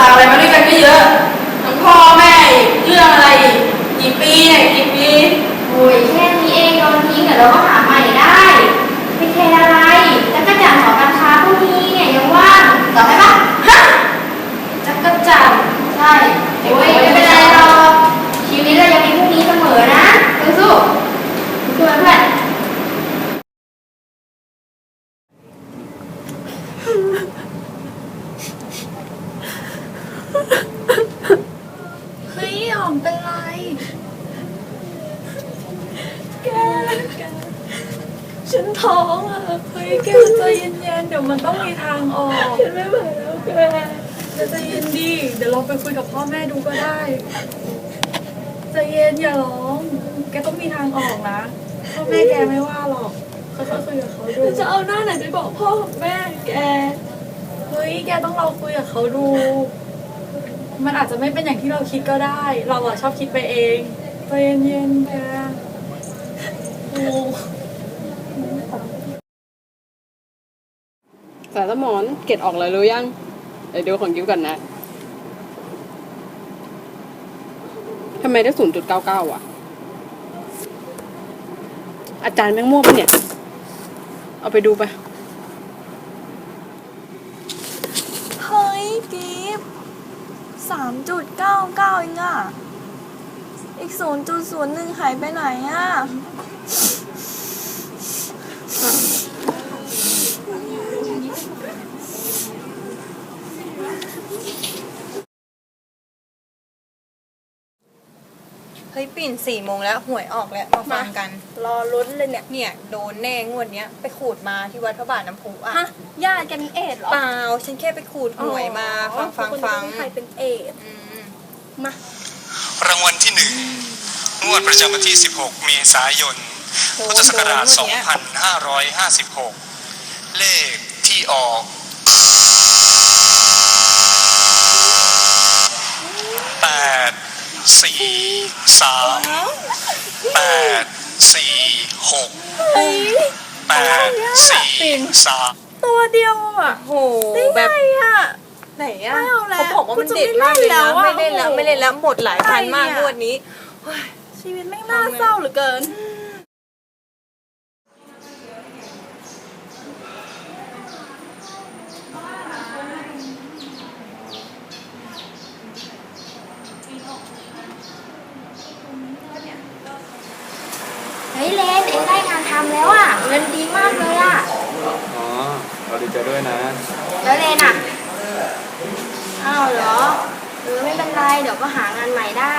ผ่านอุปสรรคอะไรมาด้วยกันก็เยอะทั้งพ่อแม่อีกเรื่องอะไรอีกกี่ปีเนี่ยกี่ปีโอ้ยแค่นี้เองโดนทิ้งเดี๋ยวเราก็หาใหม่ได้ไม่แค่อะไรจักรจันทร์หอการค้าพวกนี้เนี่ยยังว่างตอบได้ปะฮะจักรจันทร์ใช่โอ้ยไม่เป็นไรหรอกชีวิตเรายังมีพรุ่งนี้เสมอนะสู้ๆสู้ๆเพื่อน เฮ้ยหอมเป็นไร แก แก ฉันท้องอะเฮ้ยแกใจเย็นๆเดี๋ยวมันต้องมีทางออกฉันไม่ไหวแล้วแกแกใจเย็นดีเดี๋ยวเราไปคุยกับพ่อแม่ดูก็ได้ใจเย็นอย่าร้อง แกต้องมีทางออกนะพ่อแม่แกไม่ว่าหรอกค่อยๆคุยกับเขาดูจะเอาหน้าไหนไปบอกพ่อกับแม่แกเฮ้ยแกต้องลองคุยกับเขาดู มันอาจจะไม่เป็นอย่างที่เราคิดก็ได้ เราอะชอบคิดไปเองใจเย็นๆแกโอ้ารสมอนเกรดออกเลยรู้ยัง เดี๋ยวดูของยิ้วก่อนนะทำไมได้ศูนย์จุดเก้าเก้าอะ อาจารย์แม่งมั่วปะเนี่ย เอาไปดูไปเฮ้ยกิฟสามจุดเก้าเก้าเองอะอีกศูนย์จุดศูนย์หนึ่งหายไปไหนอะ เฮ้ยปิ่นสี่โมงแล้วหวยออกแล้วมาฟังกัน รอลุ้นเลยเนี่ย เนี่ยโดนแน่งวดเนี้ยไปขูดมาที่วัดพระบาทน้ำพุอะฮะญาติกันเอดส์เหรอเปล่าฉันแค่ไปขูดหวยมาฟังฟังฟังใครเป็นเอดส์อืมมารางวัลที่หนึ่งงวดประจำวันที่ 16 เมษายน พุทธศักราช 2556 เลขที่ออกแปด สี่สามแปดสี่หกแปดสี่สามตัวเดียวอะโหได้แบไงบอะ ไหนอะไม่เอาแล้วเขาบอกว่ามันคุณจะเด็ดไม่มากเลยเล่นแล้นะวอะไม่เล่นแล้วโอ้โหไม่เล่นแล้วหมดหลายพันมากอะไรเนี่ยงวดนี้ชีวิตไม่งน่าเศร้าเหลือเกิน เฮ้ยเลนเองได้งานทำแล้วอะเงินดีมากเลยอะอ๋อเราดีใจด้วยนะ แล้วเลนอะอ้าวเหรอเออไม่เป็นไรเดี๋ยวก็หางานใหม่ได้